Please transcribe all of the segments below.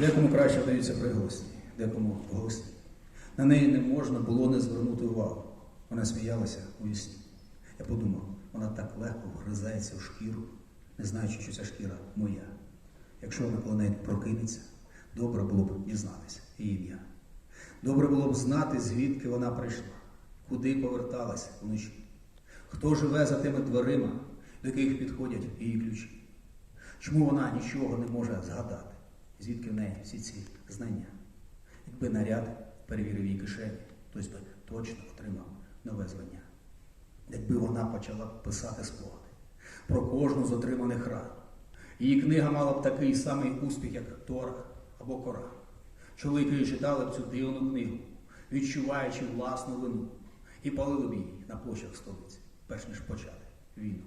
Декому краще вдаються приголосні, декому голосні. На неї не можна було не звернути увагу. Вона сміялася у вісні. Я подумав, вона так легко вгризається в шкіру, не знаючи, що ця шкіра моя. Якщо вона коли прокинеться, добре було б дізнатися її ім'я. Добре було б знати, звідки вона прийшла, куди поверталася вночі, хто живе за тими дверима, до яких підходять її ключі. Чому вона нічого не може згадати, звідки в неї всі ці знання? Якби наряд перевірив її кишені, хтось би точно отримав нове звання. Якби вона почала писати спогади про кожну з отриманих ран. Її книга мала б такий самий успіх, як Торах або Коран. Чоловіки читали б цю дивну книгу, відчуваючи власну вину, і палили б її на площах столиці, перш ніж почати війну.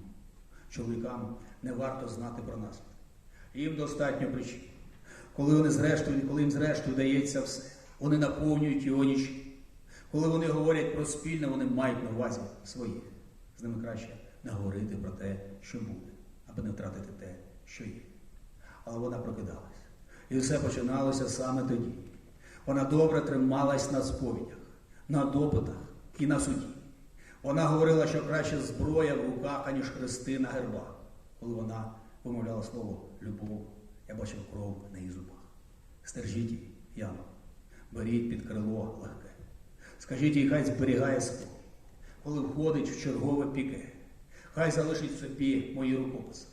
Чоловікам не варто знати про наслідки. Їм достатньо причин. Коли вони зрештою, коли їм зрештою дається все, вони наповнюють його нічі. Коли вони говорять про спільне, вони мають на увазі своє. З ними краще не говорити про те, що буде, аби не втратити те, що є. Але вона прокидалась. І все починалося саме тоді. Вона добре трималась на сповідях, на допитах і на суді. Вона говорила, що краще зброя в руках, аніж хрести на гербах. Коли вона вимовляла слово любов, бачив кров на її зубах. Стержіть її, Яно, беріть під крило легке. Скажіть їй, хай зберігає спокій, коли входить в чергове піке. Хай залишить собі мої рукописи,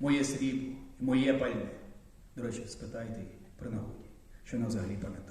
моє срібло і моє пальне. До речі, спитайте її при нагоді, що вона взагалі пам'ятає.